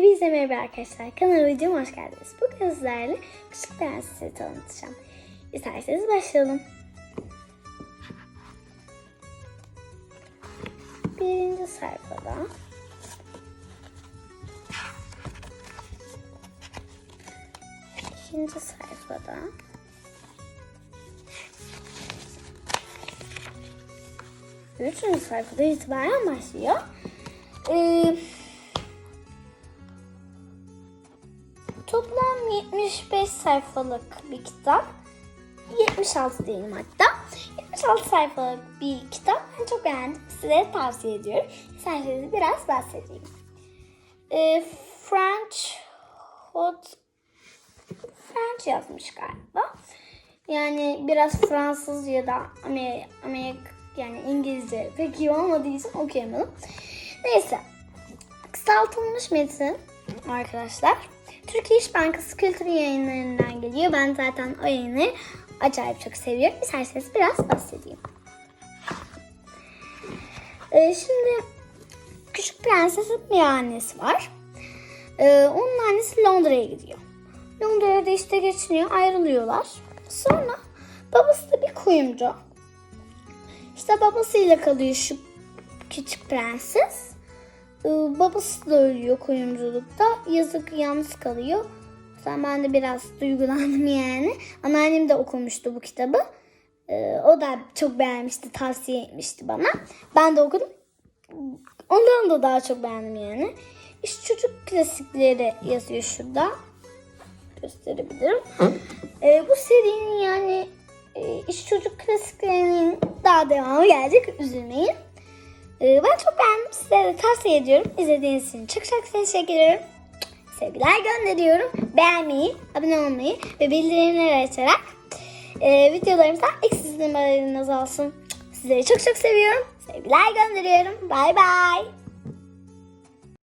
Hepinize merhaba arkadaşlar. Kanalıma videoma hoş geldiniz. Bugün sizlerle Küçük Prenses'i tanıtacağım. İsterseniz başlayalım. Birinci sayfada ikinci sayfada Üçüncü sayfada itibaren başlıyor. Ee, Toplam 75 sayfalık bir kitap. 76 diyelim hatta. 76 sayfalık bir kitap. Ben çok beğendim. Size tavsiye ediyorum. İsterseniz biraz bahsedeyim. Ee, French Hot French yazmış galiba. Yani biraz Fransız ya da Amerik, Amerik yani İngilizce pek iyi olmadığı için okuyamadım. Neyse. Kısaltılmış metin arkadaşlar. Türkiye İş Bankası Kültür Yayınları'ndan geliyor. Ben zaten o yayını acayip çok seviyorum. İsterseniz biraz bahsedeyim. Ee, şimdi Küçük Prenses'in bir annesi var. Ee, onun annesi Londra'ya gidiyor. Londra'da işte geçiniyor, ayrılıyorlar. Sonra babası da bir kuyumcu. İşte babasıyla kalıyor şu küçük prenses. Ee, babası da ölüyor kuyumculukta. Yazık yalnız kalıyor. Sen ben de biraz duygulandım yani. Anneannem de okumuştu bu kitabı. Ee, o da çok beğenmişti, tavsiye etmişti bana. Ben de okudum. Ondan da daha çok beğendim yani. İş çocuk klasikleri yazıyor şurada. Gösterebilirim. Ee, bu serinin yani e, iş çocuk klasiklerinin daha devamı gelecek. Üzülmeyin. Ee, ben çok beğendim. Size de tavsiye ediyorum. İzlediğiniz için çok çok teşekkür ederim. Sevgiler gönderiyorum. Beğenmeyi, abone olmayı ve bildirimleri açarak e, videolarımızdan eksiz numaralarınız olsun. Sizleri çok çok seviyorum. Sevgiler gönderiyorum. Bay bay.